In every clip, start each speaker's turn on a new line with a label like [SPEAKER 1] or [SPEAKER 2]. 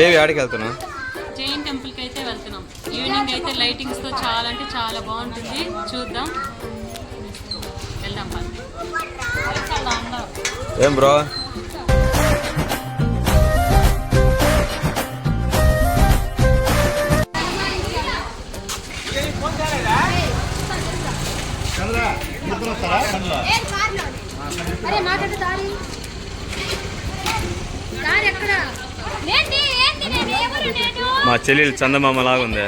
[SPEAKER 1] దేవి ఆడికి వెళ్తున్నావు?
[SPEAKER 2] జైన్ టెంపుల్కి అయితే వెళ్తున్నాం. ఈవినింగ్ అయితే లైటింగ్స్తో చాలా అంటే చాలా బాగుంటుంది. చూద్దాం. వెళ్దాం.
[SPEAKER 1] ఏం బ్రో?
[SPEAKER 3] అరే మాట్లాడు దారి. దారి ఎక్కడ ఏంటి ఏంటి నేను ఎవరు నేను
[SPEAKER 1] మా చెల్లెలు చందమామ లాగా ఉంది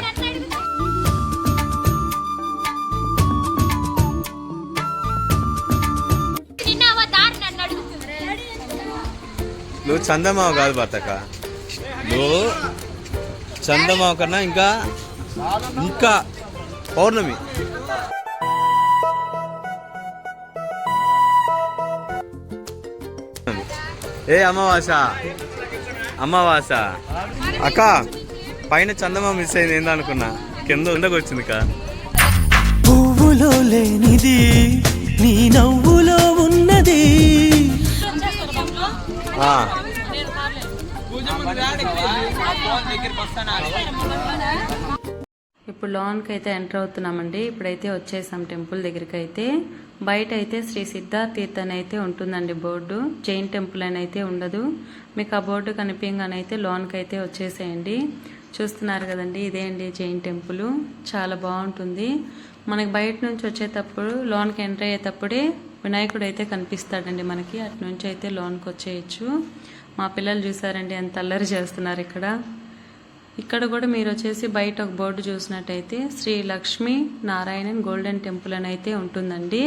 [SPEAKER 3] నిన్నావా? దారి నన్ను అడుగుతుంది
[SPEAKER 1] నువ్వు చందమామ కాదు భర్తక నువ్వు చందమామ కన్నా ఇంకా ఇంకా పౌర్ణమి. ఏ అమావాస అమావాస. అక్క పైన చందమామ మిస్ అయింది ఏందనుకున్నా? కింద ఉందకు వచ్చింది కా.
[SPEAKER 4] పువ్వులో లేనిది నీ నవ్వులో ఉన్నది.
[SPEAKER 2] ఇప్పుడు లోన్కి అయితే ఎంటర్ అవుతున్నామండి. ఇప్పుడైతే వచ్చేసాం టెంపుల్ దగ్గరికి అయితే బయట అయితే శ్రీ సిద్ధార్థ తీర్థ అని అయితే ఉంటుందండి బోర్డు. జైన్ టెంపుల్ అని అయితే ఉండదు. మీకు ఆ బోర్డు కనిపించగానైతే లోన్కి అయితే వచ్చేసేయండి. చూస్తున్నారు కదండి ఇదే అండి జైన్ టెంపుల్. చాలా బాగుంటుంది. మనకి బయట నుంచి వచ్చేటప్పుడు లోన్కి ఎంటర్ అయ్యేటప్పుడే వినాయకుడు అయితే కనిపిస్తాడండి మనకి. అటు నుంచి అయితే లోన్కి వచ్చేయచ్చు. మా పిల్లలు చూసారండి ఎంత అల్లరి చేస్తున్నారు ఇక్కడ. ఇక్కడ కూడా మీరు వచ్చేసి బయట ఒక బోర్డు చూసినట్టయితే శ్రీ లక్ష్మీ నారాయణన్ గోల్డెన్ టెంపుల్ అని అయితే ఉంటుందండి.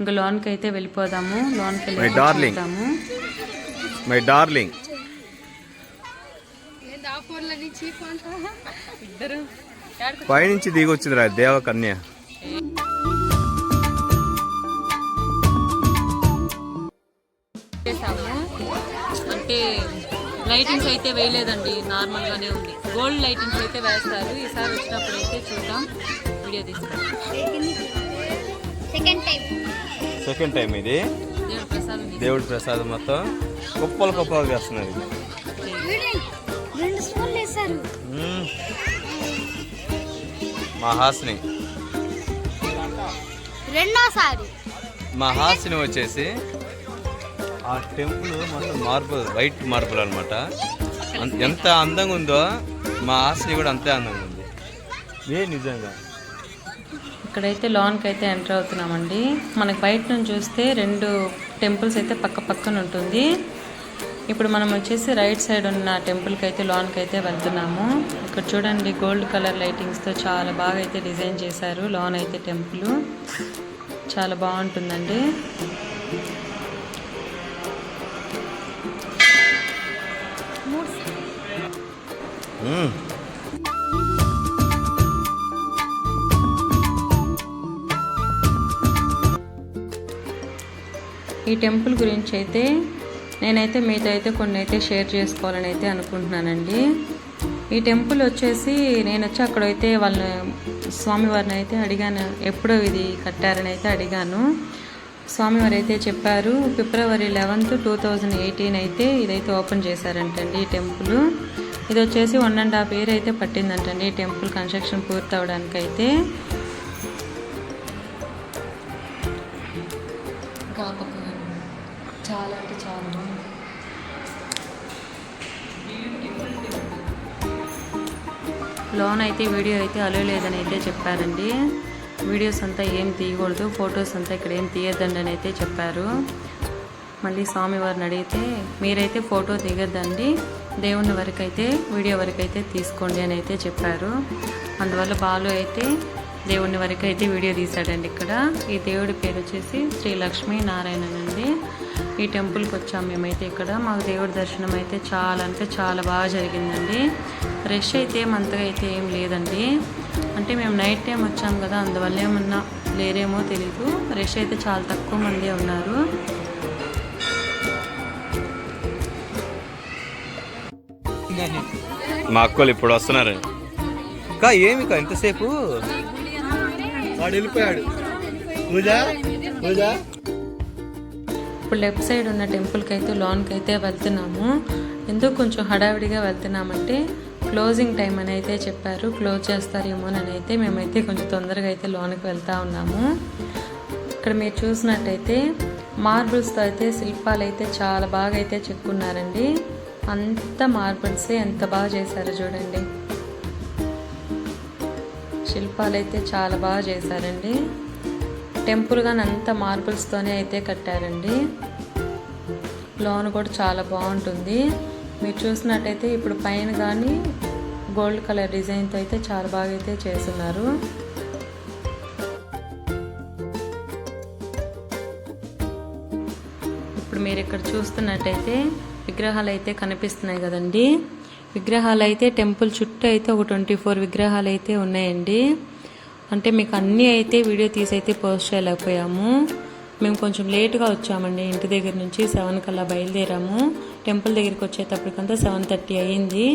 [SPEAKER 2] ఇంకా లోన్కి అయితే వెళ్ళిపోదాము. లోన్కి
[SPEAKER 1] My
[SPEAKER 2] వెళ్ళి
[SPEAKER 1] darling.
[SPEAKER 2] చూద్దాము?
[SPEAKER 1] మై డార్లింగ్
[SPEAKER 2] ఇద్దరు.
[SPEAKER 1] పైనుంచి దిగి వచ్చిందిరా దేవకన్య.
[SPEAKER 2] లైటింగ్స్ అయితే వేయలేదండి నార్మల్ గానే ఉంది. గోల్డ్ లైటింగ్స్ అయితే వేస్తారు. ఈసారి వచ్చినప్పుడు అయితే చూద్దాం. వీడియో తీస్తాం
[SPEAKER 3] సెకండ్ టైం.
[SPEAKER 1] సెకండ్ టైం ఇది.
[SPEAKER 2] దేవుడు ప్రసాదం తీస్తాం.
[SPEAKER 1] దేవుడి ప్రసాదం మొత్తం కుప్పలు కుప్పలు చేస్తున్నారు ఇది. మా హాసిని
[SPEAKER 3] రెండోసారి.
[SPEAKER 1] మా హాసిని వచ్చేసి ఆ టెంపుల్ మొత్తం మార్బుల్ వైట్ మార్బుల్ అనమాట ఎంత అందంగా ఉందో మా ఆశ్రయ కూడా అంతే అందంగా ఉంది. ఏ నిజంగా?
[SPEAKER 2] ఇక్కడైతే లోన్కి అయితే ఎంటర్ అవుతున్నామండి. మనకి బయట నుంచి చూస్తే రెండు టెంపుల్స్ అయితే పక్క పక్కన ఉంటుంది. ఇప్పుడు మనం వచ్చేసి రైట్ సైడ్ ఉన్న టెంపుల్కి అయితే లోన్కి అయితే వెళ్తున్నాము. ఇక్కడ చూడండి గోల్డ్ కలర్ లైటింగ్స్తో చాలా బాగా అయితే డిజైన్ చేశారు. లోన్ అయితే టెంపుల్. చాలా బాగుంటుందండి. ఈ టెంపుల్ గురించి అయితే నేనైతే మీతో అయితే కొన్ని అయితే షేర్ చేసుకోవాలని అయితే అనుకుంటున్నానండి. ఈ టెంపుల్ వచ్చేసి నేను వచ్చి అక్కడైతే వాళ్ళ స్వామివారిని అయితే అడిగాను ఎప్పుడో ఇది కట్టారని అయితే అడిగాను. స్వామివారు అయితే చెప్పారు February eleventh two thousand eighteen అయితే ఇదైతే ఓపెన్ చేశారంటండి ఈ టెంపుల్. ఇది వచ్చేసి వన్ అండ్ హాఫ్ ఇయర్ అయితే పట్టిందంటండి. ఈ టెంపుల్ కన్స్ట్రక్షన్ పూర్తి అవడానికి అయితే చాలా అంటే చాలా లోన్ అయితే వీడియో అయితే అలో లేదని అయితే చెప్పారండి. వీడియోస్ అంతా ఏం తీయకూడదు ఫొటోస్ అంతా ఇక్కడ ఏం తీయద్దండి అని అయితే చెప్పారు. మళ్ళీ స్వామివారిని అడిగితే మీరైతే ఫోటో దిగద్దండి దేవుని వరకైతే వీడియో వరకైతే తీసుకోండి అని అయితే చెప్పారు. అందువల్ల బాలు అయితే దేవుని వరకు అయితే వీడియో తీశాడండి ఇక్కడ. ఈ దేవుడి పేరు వచ్చేసి శ్రీ లక్ష్మీ నారాయణన్ అండి. ఈ టెంపుల్కి వచ్చాం మేమైతే ఇక్కడ. మాకు దేవుడి దర్శనం అయితే చాలా అంటే చాలా బాగా జరిగిందండి. రష్ అయితే మంతగా అంతగా అయితే ఏం లేదండి. అంటే మేము నైట్ టైం వచ్చాం కదా అందువల్ల ఏమన్నా లేరేమో తెలీదు. రష్ అయితే చాలా తక్కువ మందే ఉన్నారు.
[SPEAKER 1] మా అక్కలు ఇప్పుడు వస్తున్నారు. ఇంకా ఏమి ఇంకా ఎంతసేపు
[SPEAKER 5] వాడు వెళ్ళిపోయాడు. పూజ? పూజ?
[SPEAKER 2] ఇప్పుడు లెఫ్ట్ సైడ్ ఉన్న టెంపుల్కి అయితే లోన్కి అయితే వెళ్తున్నాము. ఎందుకు కొంచెం హడావిడిగా వెళ్తున్నామంటే క్లోజింగ్ టైం అని అయితే చెప్పారు. క్లోజ్ చేస్తారేమో అని అయితే మేమైతే కొంచెం తొందరగా అయితే లోనికి వెళ్తా ఉన్నాము. ఇక్కడ మీరు చూసినట్టయితే మార్బుల్స్తో అయితే శిల్పాలు అయితే చాలా బాగా అయితే చెక్కున్నారండి. అంత మార్బుల్సే ఎంత బాగా చేశారో చూడండి. శిల్పాలు అయితే చాలా బాగా చేశారండి. టెంపుల్ కానీ అంత మార్బుల్స్తోనే అయితే కట్టారండి. లోన్ కూడా చాలా బాగుంటుంది. మీరు చూసినట్టయితే ఇప్పుడు పైన కానీ గోల్డ్ కలర్ డిజైన్తో అయితే చాలా బాగా అయితే చేస్తున్నారు. ఇప్పుడు మీరు ఇక్కడ చూస్తున్నట్టయితే విగ్రహాలు అయితే కనిపిస్తున్నాయి కదండి. విగ్రహాలు అయితే టెంపుల్ చుట్టూ అయితే ఒక ట్వంటీ ఫోర్ విగ్రహాలు అయితే ఉన్నాయండి. అంటే మీకు అన్నీ అయితే వీడియో తీసి అయితే పోస్ట్ చేయలేకపోయాము. మేము కొంచెం లేట్గా వచ్చామండి. ఇంటి దగ్గర నుంచి సెవెన్ కల్లా బయలుదేరాము. టెంపుల్ దగ్గరికి వచ్చేటప్పటికంతా సెవెన్ థర్టీ అయ్యింది.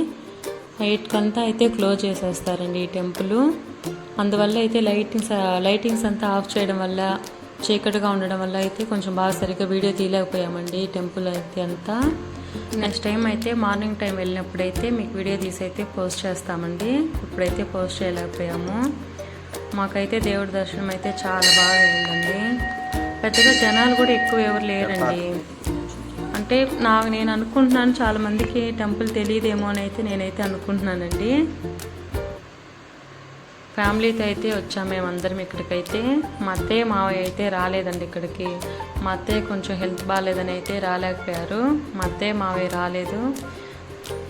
[SPEAKER 2] ఎయిట్ కంతా అయితే క్లోజ్ చేసేస్తారండి ఈ టెంపుల్. అందువల్ల అయితే లైటింగ్స్ లైటింగ్స్ అంతా ఆఫ్ చేయడం వల్ల చీకటిగా ఉండడం వల్ల అయితే కొంచెం బాగా సరిగ్గా వీడియో తీయలేకపోయామండి టెంపుల్ అయితే అంతా. నెక్స్ట్ టైం అయితే మార్నింగ్ టైం వెళ్ళినప్పుడైతే మీకు వీడియో తీసి అయితే పోస్ట్ చేస్తామండి. ఇప్పుడైతే పోస్ట్ చేయలేకపోయాము. మాకైతే దేవుడి దర్శనం అయితే చాలా బాగా అయిందండి. పెద్దగా జనాలు కూడా ఎక్కువ ఎవరు లేరండి. అంటే నాకు నేను అనుకుంటున్నాను చాలా మందికి టెంపుల్ తెలియదేమో అని అయితే నేనైతే అనుకుంటున్నానండి. ఫ్యామిలీతో అయితే వచ్చాం మేమందరం ఇక్కడికైతే. మా అత్తయ్య మావయ్య అయితే రాలేదండి ఇక్కడికి. మా అత్తయ్య కొంచెం హెల్త్ బాగాలేదని అయితే రాలేకపోయారు. మా అత్తయ్య మావయ్య రాలేదు.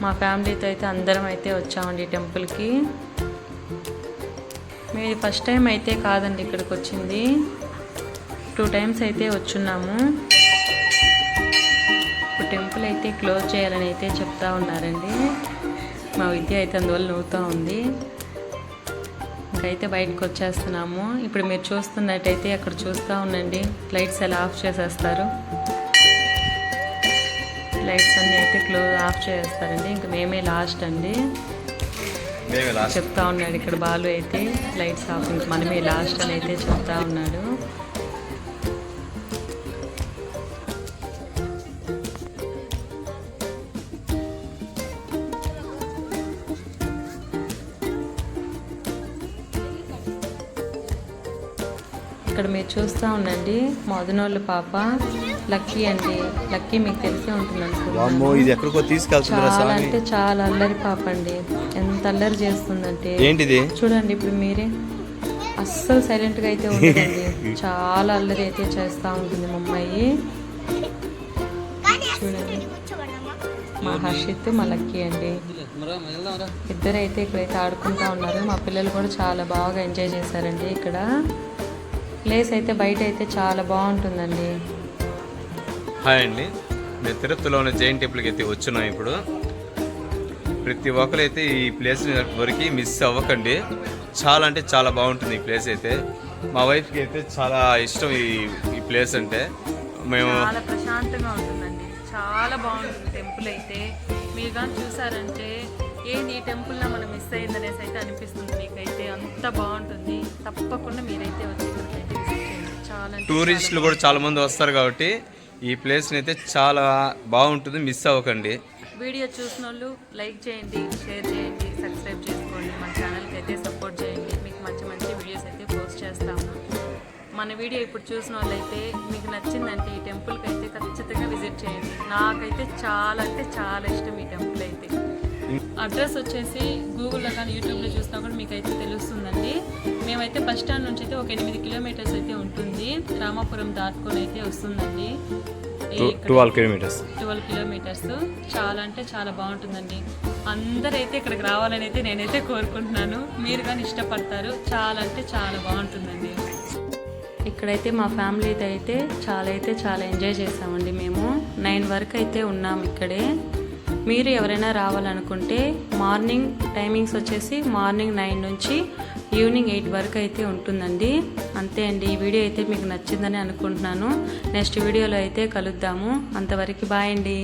[SPEAKER 2] మా ఫ్యామిలీతో అయితే అందరం అయితే వచ్చామండి టెంపుల్కి. మేము ఫస్ట్ టైం అయితే కాదండి ఇక్కడికి వచ్చింది. టూ టైమ్స్ అయితే వచ్చున్నాము. ఇప్పుడు టెంపుల్ అయితే క్లోజ్ చేయాలని అయితే చెప్తా ఉన్నారండి. మా విద్య అయితే అందువల్ల నవ్వుతూ ఉంది. ఇంకైతే బయటకు వచ్చేస్తున్నాము. ఇప్పుడు మీరు చూస్తున్నట్టయితే అక్కడ చూస్తూ ఉండండి. లైట్స్ ఎలా ఆఫ్ చేసేస్తారు. లైట్స్ అన్నీ అయితే క్లోజ్ ఆఫ్ చేసేస్తారండి. ఇంకా మేమే లాస్ట్ అండి. చెప్తా ఉన్నాడు ఇక్కడ బాలు అయితే. లైట్స్ ఆఫ్ ఇంక మనమే లాస్ట్ అని అయితే చెప్తా ఉన్నాడు. ఇక్కడ మీరు చూస్తూ ఉండండి. మదనోళ్ళు పాప. లక్కీ అండి. లక్కీ మీకు తెలిసే ఉంటుంది చాలా అంటే చాలా అల్లరి పాప అండి. ఎంత అల్లరి చేస్తుందంటే.
[SPEAKER 1] ఏంటిది?
[SPEAKER 2] చూడండి ఇప్పుడు మీరే. అస్సలు సైలెంట్గా అయితే ఉండదండి. చాలా అల్లరి అయితే చేస్తూ ఉంటుంది మా అమ్మాయి చూడండి. మా హర్షిత్ మా లక్కీ అండి. ఇద్దరు అయితే ఇక్కడైతే ఆడుకుంటా ఉన్నారు. మా పిల్లలు కూడా చాలా బాగా ఎంజాయ్ చేశారండి ఇక్కడ. ప్లేస్ అయితే బయట అయితే చాలా బాగుంటుందండి.
[SPEAKER 1] హాయ్ అండి. మేము తిరుపతిలో ఉన్న జైన్ టెంపుల్కి అయితే వచ్చున్నాం ఇప్పుడు. ప్రతి ఒక్కరు అయితే ఈ ప్లేస్ వరకు మిస్ అవ్వకండి. చాలా అంటే చాలా బాగుంటుంది ఈ ప్లేస్ అయితే. మా వైఫ్కి అయితే చాలా ఇష్టం ఈ ఈ ప్లేస్ అంటే. మేము
[SPEAKER 2] చాలా ప్రశాంతంగా ఉంటుందండి. చాలా బాగుంటుంది టెంపుల్ అయితే. మీరు కానీ చూసారంటే ఏంది ఈ టెంపుల్లో మనం మిస్ అయిందనేసి అయితే అనిపిస్తుంది మీకైతే. అంత బాగుంటుంది. తప్పకుండా మీరైతే వచ్చి
[SPEAKER 1] టూరిస్టులు కూడా చాలా మంది వస్తారు కాబట్టి ఈ ప్లేస్ని అయితే చాలా బాగుంటుంది మిస్ అవ్వకండి.
[SPEAKER 2] వీడియో చూసిన వాళ్ళు లైక్ చేయండి షేర్ చేయండి సబ్స్క్రైబ్ చేసుకోండి. మన ఛానల్కి అయితే సపోర్ట్ చేయండి. మీకు మంచి మంచి వీడియోస్ అయితే పోస్ట్ చేస్తాము. మన వీడియో ఇప్పుడు చూసిన వాళ్ళైతే మీకు నచ్చిందంటే ఈ టెంపుల్కి అయితే ఖచ్చితంగా విజిట్ చేయండి. నాకైతే చాలా అంటే చాలా ఇష్టం ఈ టెంపుల్ అయితే. అడ్రస్ వచ్చేసి గూగుల్లో కానీ యూట్యూబ్లో చూసినా కూడా మీకు అయితే తెలుస్తుందండి. మేమైతే బస్ స్టాండ్ నుంచి అయితే ఒక ఎనిమిది కిలోమీటర్స్ అయితే ఉంటుంది. రామాపురం దాటుకొని అయితే వస్తుందండి.
[SPEAKER 1] ట్వెల్వ్ కిలోమీటర్స్
[SPEAKER 2] ట్వెల్వ్ కిలోమీటర్స్ చాలా అంటే చాలా బాగుంటుందండి. అందరైతే ఇక్కడికి రావాలని అయితే నేనైతే కోరుకుంటున్నాను. మీరు కానీ ఇష్టపడతారు. చాలా అంటే చాలా బాగుంటుందండి. ఇక్కడైతే మా ఫ్యామిలీతో అయితే చాలా అయితే చాలా ఎంజాయ్ చేసామండి మేము. నైన్ వరకు అయితే ఉన్నాం ఇక్కడే. మీరు ఎవరైనా రావాలనుకుంటే మార్నింగ్ టైమింగ్స్ వచ్చేసి మార్నింగ్ నైన్ నుంచి ఈవినింగ్ ఎయిట్ వరకు అయితే ఉంటుందండి. అంతే అండి. ఈ వీడియో అయితే మీకు నచ్చిందని అనుకుంటున్నాను. నెక్స్ట్ వీడియోలో అయితే కలుద్దాము. అంతవరకు బాయ్ అండి.